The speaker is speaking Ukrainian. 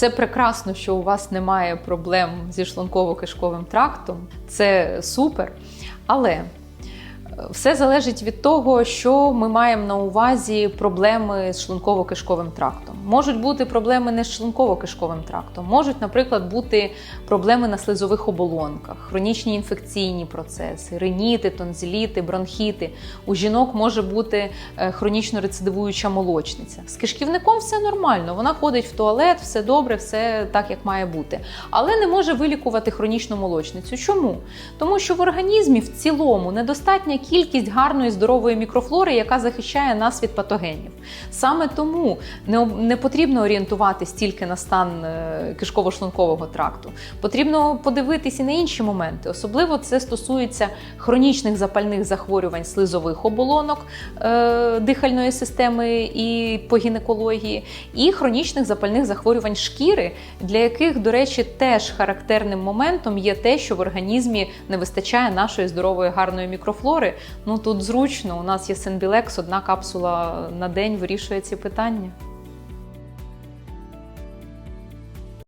Це прекрасно, що у вас немає проблем зі шлунково-кишковим трактом. Це супер. Але все залежить від того, що ми маємо на увазі проблеми з шлунково-кишковим трактом. Можуть бути проблеми не з шлунково-кишковим трактом, можуть, наприклад, бути проблеми на слизових оболонках, хронічні інфекційні процеси, риніти, тонзиліти, бронхіти. У жінок може бути е, хронічно рецидивуюча молочниця. З кишківником все нормально, вона ходить в туалет, все добре, все так, як має бути. Але не може вилікувати хронічну молочницю. Чому? Тому що в організмі в цілому недостатня кількість гарної здорової мікрофлори, яка захищає нас від патогенів. Саме тому не, не потрібно орієнтуватись тільки на стан е, кишково-шлункового тракту. Потрібно подивитись і на інші моменти. Особливо це стосується хронічних запальних захворювань слизових оболонок е, дихальної системи і по гінекології, і хронічних запальних захворювань шкіри, для яких, до речі, теж характерним моментом є те, що в організмі не вистачає нашої здорової гарної мікрофлори. Ну тут зручно. У нас є Сенбілекс, одна капсула на день вирішує ці питання.